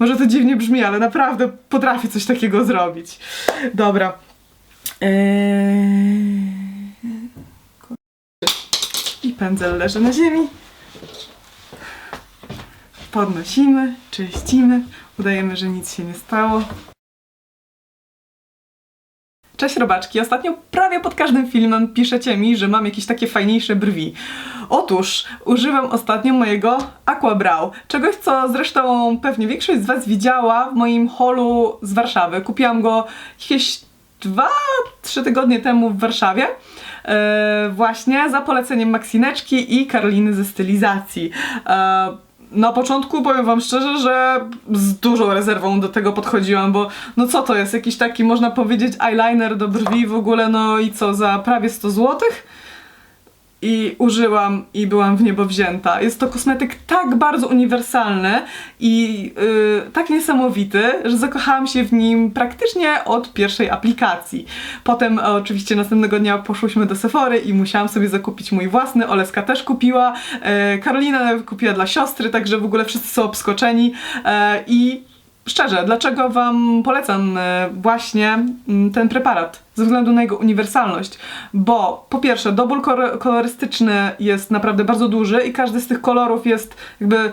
Może to dziwnie brzmi, ale naprawdę potrafię coś takiego zrobić. Dobra. Eee... I pędzel leży na ziemi. Podnosimy, czyścimy, udajemy, że nic się nie stało. Cześć robaczki, ostatnio prawie pod każdym filmem piszecie mi, że mam jakieś takie fajniejsze brwi. Otóż używam ostatnio mojego Aquabrow, czegoś co zresztą pewnie większość z was widziała w moim holu z Warszawy. Kupiłam go jakieś 2-3 tygodnie temu w Warszawie. E, właśnie za poleceniem Maksineczki i Karoliny ze stylizacji. E, na początku powiem wam szczerze, że z dużą rezerwą do tego podchodziłam, bo no co to jest? Jakiś taki, można powiedzieć, eyeliner do brwi w ogóle, no i co, za prawie 100 złotych? I użyłam i byłam w niebo wzięta. Jest to kosmetyk tak bardzo uniwersalny i yy, tak niesamowity, że zakochałam się w nim praktycznie od pierwszej aplikacji. Potem e, oczywiście następnego dnia poszłyśmy do Sephory i musiałam sobie zakupić mój własny, Oleska też kupiła, e, Karolina kupiła dla siostry, także w ogóle wszyscy są obskoczeni e, i Szczerze, dlaczego Wam polecam właśnie mm, ten preparat? Ze względu na jego uniwersalność. Bo po pierwsze, dobór kolorystyczny jest naprawdę bardzo duży i każdy z tych kolorów jest jakby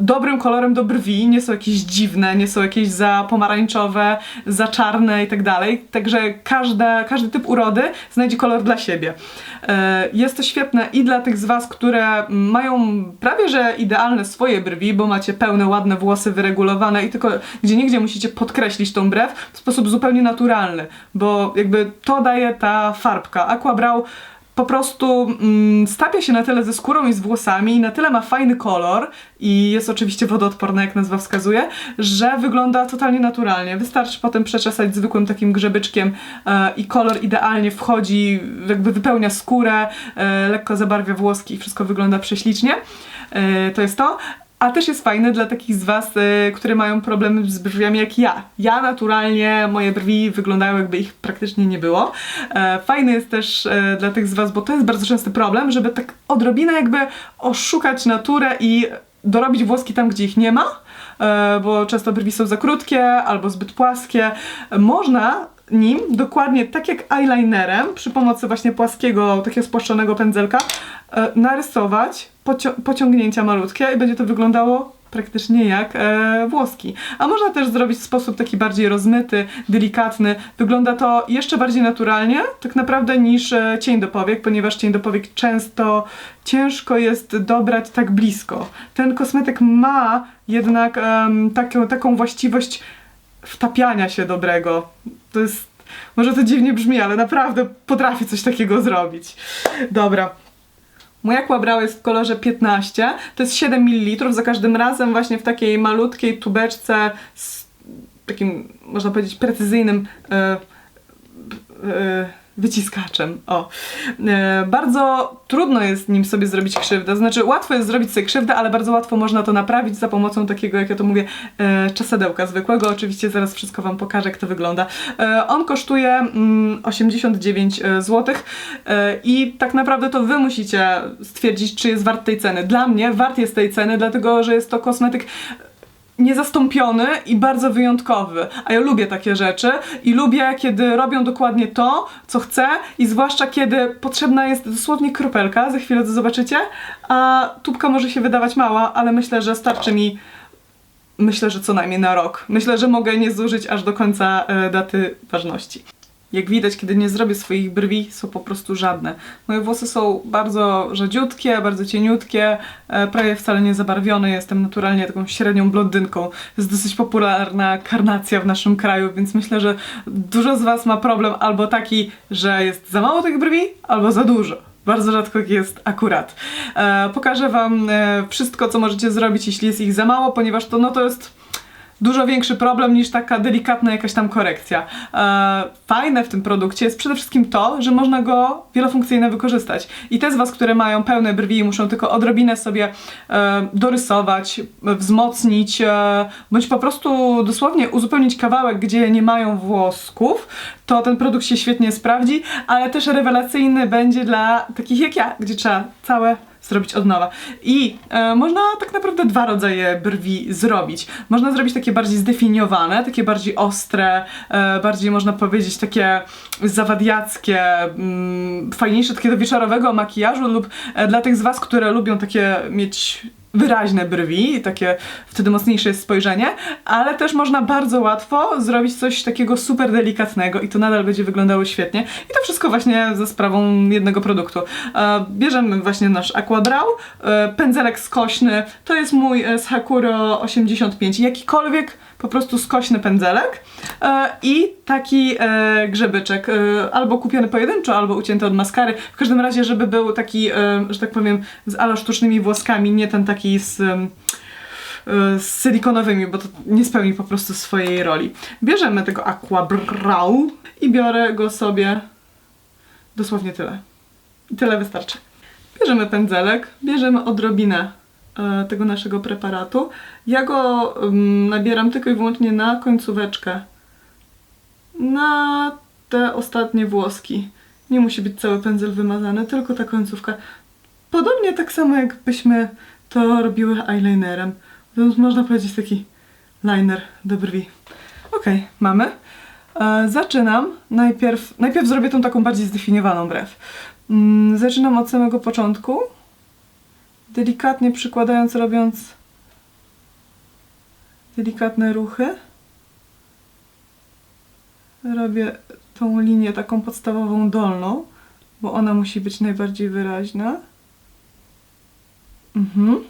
dobrym kolorem do brwi, nie są jakieś dziwne, nie są jakieś za pomarańczowe, za czarne i tak dalej. Także każde, każdy typ urody znajdzie kolor dla siebie. E, Jest to świetne i dla tych z Was, które mają prawie że idealne swoje brwi, bo macie pełne, ładne włosy wyregulowane i tylko gdzie niegdzie musicie podkreślić tą brew w sposób zupełnie naturalny, bo jakby to daje ta farbka. Aquabrow po prostu mm, stapia się na tyle ze skórą i z włosami, na tyle ma fajny kolor i jest oczywiście wodoodporna, jak nazwa wskazuje, że wygląda totalnie naturalnie. Wystarczy potem przeczesać zwykłym takim grzebyczkiem e, i kolor idealnie wchodzi, jakby wypełnia skórę, e, lekko zabarwia włoski i wszystko wygląda prześlicznie. E, to jest to. A też jest fajne dla takich z Was, y, które mają problemy z brwiami jak ja. Ja naturalnie, moje brwi wyglądają jakby ich praktycznie nie było. E, jest też e, dla tych z Was, bo to jest bardzo częsty problem, żeby tak odrobinę jakby oszukać naturę i dorobić włoski tam, gdzie ich nie ma, e, bo często brwi są za krótkie albo zbyt płaskie. Można nim dokładnie tak jak eyelinerem przy pomocy właśnie płaskiego, takiego spłaszczonego pędzelka e, narysować pociągnięcia malutkie i będzie to wyglądało praktycznie jak e, włoski. A można też zrobić w sposób taki bardziej rozmyty, delikatny. Wygląda to jeszcze bardziej naturalnie, tak naprawdę, niż e, cień do powiek, ponieważ cień do powiek często ciężko jest dobrać tak blisko. Ten kosmetyk ma jednak em, taką, taką właściwość wtapiania się dobrego. To jest. Może to dziwnie brzmi, ale naprawdę potrafię coś takiego zrobić. Dobra. Mój Aquabrow jest w kolorze 15. To jest 7 ml. Za każdym razem właśnie w takiej malutkiej tubeczce z takim, można powiedzieć, precyzyjnym e, e, wyciskaczem. O. E, bardzo trudno jest nim sobie zrobić krzywdę. Znaczy, łatwo jest zrobić sobie krzywdę, ale bardzo łatwo można to naprawić za pomocą takiego, jak ja to mówię, e, czesadełka zwykłego. Oczywiście zaraz wszystko Wam pokażę, jak to wygląda. E, on kosztuje mm, 89 zł e, i tak naprawdę to Wy musicie stwierdzić, czy jest wart tej ceny. Dla mnie wart jest tej ceny, dlatego że jest to kosmetyk niezastąpiony i bardzo wyjątkowy. A ja lubię takie rzeczy i lubię, kiedy robią dokładnie to, co chcę i zwłaszcza kiedy potrzebna jest dosłownie kropelka, za chwilę to zobaczycie, a tubka może się wydawać mała, ale myślę, że starczy mi myślę, że co najmniej na rok. Myślę, że mogę nie zużyć aż do końca e, daty ważności. Jak widać, kiedy nie zrobię swoich brwi, są po prostu żadne. Moje włosy są bardzo rzadziutkie, bardzo cieniutkie, e, prawie wcale nie zabarwione. Jestem naturalnie taką średnią blondynką. Jest dosyć popularna karnacja w naszym kraju, więc myślę, że dużo z Was ma problem albo taki, że jest za mało tych brwi, albo za dużo. Bardzo rzadko jest akurat. E, pokażę Wam e, wszystko, co możecie zrobić, jeśli jest ich za mało, ponieważ to, no, to jest dużo większy problem niż taka delikatna jakaś tam korekcja. E, fajne w tym produkcie jest przede wszystkim to, że można go wielofunkcyjnie wykorzystać. I te z Was, które mają pełne brwi i muszą tylko odrobinę sobie e, dorysować, wzmocnić, e, bądź po prostu dosłownie uzupełnić kawałek, gdzie nie mają włosków, to ten produkt się świetnie sprawdzi, ale też rewelacyjny będzie dla takich jak ja, gdzie trzeba całe zrobić od nowa. I e, można tak naprawdę dwa rodzaje brwi zrobić. Można zrobić takie bardziej zdefiniowane, takie bardziej ostre, e, bardziej można powiedzieć takie zawadiackie, mm, fajniejsze takie do wieczorowego makijażu lub e, dla tych z Was, które lubią takie mieć wyraźne brwi, takie wtedy mocniejsze jest spojrzenie, ale też można bardzo łatwo zrobić coś takiego super delikatnego i to nadal będzie wyglądało świetnie. I to wszystko właśnie za sprawą jednego produktu. E, bierzemy właśnie nasz Aquabrow, e, pędzelek skośny, to jest mój e, z Hakuro 85, jakikolwiek po prostu skośny pędzelek i taki grzebyczek, albo kupiony pojedynczo, albo ucięty od maskary. W każdym razie, żeby był taki, że tak powiem, z ala sztucznymi włoskami, nie ten taki z, em, e, z silikonowymi, bo to nie spełni po prostu swojej roli. Bierzemy tego Aqua Brow i biorę go sobie dosłownie tyle. I tyle wystarczy. Bierzemy pędzelek, bierzemy odrobinę e, tego naszego preparatu. Ja go nabieram tylko i wyłącznie na końcóweczkę. Na te ostatnie włoski. Nie musi być cały pędzel wymazany, tylko ta końcówka. Podobnie tak samo jakbyśmy to robiły eyelinerem. Więc można powiedzieć taki liner do brwi. Okej, mamy. E, zaczynam. Najpierw, najpierw zrobię tą taką bardziej zdefiniowaną brew. Mm, zaczynam od samego początku. Delikatnie przykładając, robiąc delikatne ruchy. Robię tą linię taką podstawową dolną, bo ona musi być najbardziej wyraźna. Mhm.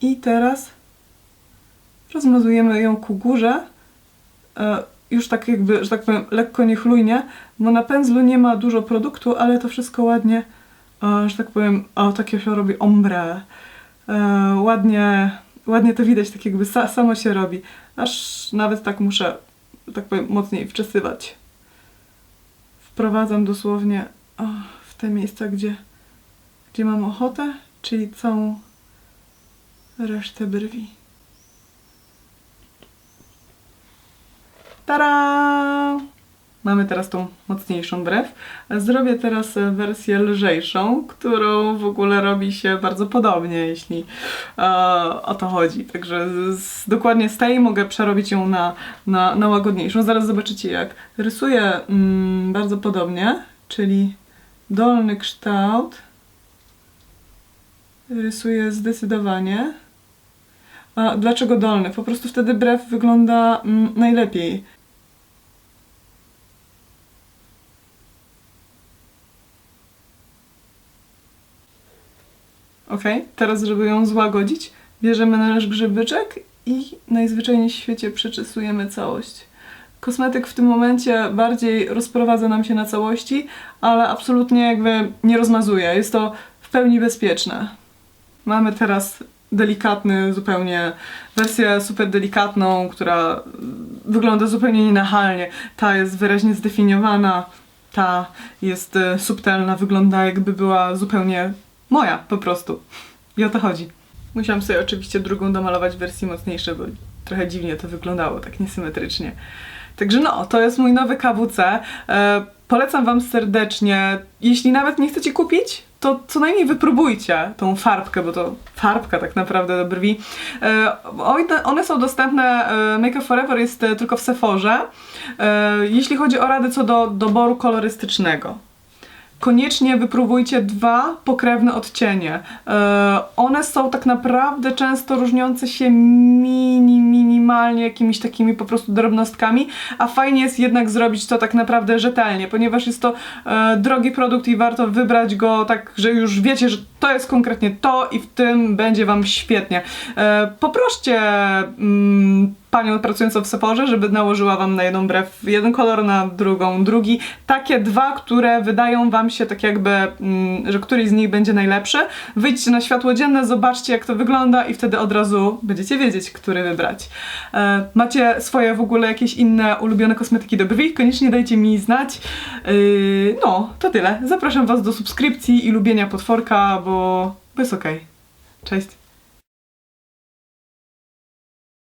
I teraz rozmazujemy ją ku górze. E, już tak jakby, że tak powiem, lekko niechlujnie, bo na pędzlu nie ma dużo produktu, ale to wszystko ładnie, e, że tak powiem, o, takie się robi ombre. E, ładnie, ładnie to widać, tak jakby sa, samo się robi. Aż nawet tak muszę, tak powiem, mocniej wczesywać. Wprowadzam dosłownie o, w te miejsca, gdzie, gdzie mam ochotę, czyli całą resztę brwi. Tada! Mamy teraz tą mocniejszą brew. Zrobię teraz wersję lżejszą, którą w ogóle robi się bardzo podobnie, jeśli e, o to chodzi. Także z, dokładnie z tej mogę przerobić ją na, na, na łagodniejszą. Zaraz zobaczycie jak. Rysuję mm, bardzo podobnie, czyli dolny kształt. Rysuję zdecydowanie. A dlaczego dolny? Po prostu wtedy brew wygląda mm, najlepiej. Ok, teraz żeby ją złagodzić, bierzemy nasz grzybyczek i najzwyczajniej w świecie przeczesujemy całość. Kosmetyk w tym momencie bardziej rozprowadza nam się na całości, ale absolutnie jakby nie rozmazuje. Jest to w pełni bezpieczne. Mamy teraz delikatny, zupełnie wersję super delikatną, która wygląda zupełnie nienachalnie. Ta jest wyraźnie zdefiniowana, ta jest e, subtelna, wygląda jakby była zupełnie moja po prostu. I o to chodzi. Musiałam sobie oczywiście drugą domalować w wersji mocniejszej, bo trochę dziwnie to wyglądało, tak niesymetrycznie. Także no, to jest mój nowy KWC. E, polecam Wam serdecznie. Jeśli nawet nie chcecie kupić, to co najmniej wypróbujcie tą farbkę, bo to farbka tak naprawdę do brwi. E, one- są dostępne, e, Make Up Forever jest e, tylko w Sephorze. E, jeśli chodzi o rady co do doboru kolorystycznego, koniecznie wypróbujcie dwa pokrewne odcienie. E, one są tak naprawdę często różniące się mini, minimalnie jakimiś takimi po prostu drobnostkami, a fajnie jest jednak zrobić to tak naprawdę rzetelnie, ponieważ jest to e, drogi produkt i warto wybrać go tak, że już wiecie, że to jest konkretnie to i w tym będzie Wam świetnie. E, poproście mm, panią pracującą w Sephorze, żeby nałożyła Wam na jedną brew jeden kolor, na drugą drugi. Takie dwa, które wydają Wam się tak jakby, mm, że któryś z nich będzie najlepszy. Wyjdźcie na światło dzienne, zobaczcie jak to wygląda i wtedy od razu będziecie wiedzieć, który wybrać. E, macie swoje w ogóle jakieś inne ulubione kosmetyki do brwi? Koniecznie dajcie mi znać. Yy, no, to tyle. Zapraszam Was do subskrypcji i lubienia potworka, bo jest okej. Cześć!